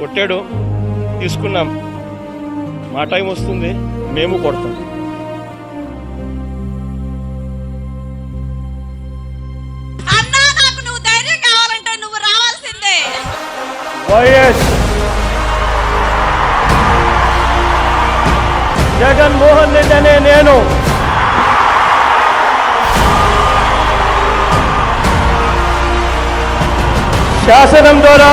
కొట్టాడు తీసుకున్నాం. మా టైం వస్తుంది మేము కొడతాం. అన్నా నాకు నువ్వు ధైర్యం కావాలంటే నువ్వు రావాల్సిందే. వైఎస్ జగన్మోహన్ రెడ్డి అనే నేను. శాసనం ద్వారా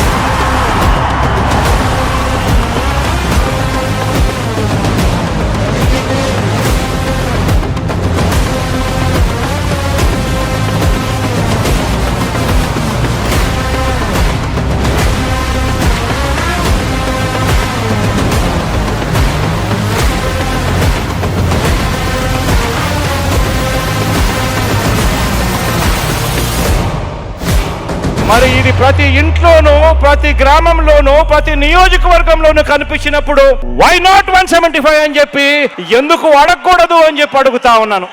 మరి ఇది ప్రతి ఇంట్లోనూ ప్రతి గ్రామంలోనూ ప్రతి నియోజకవర్గంలోనూ కనిపించినప్పుడు why not one seventy five అని చెప్పి ఎందుకు అడగకూడదు అని చెప్పి అడుగుతా ఉన్నాను.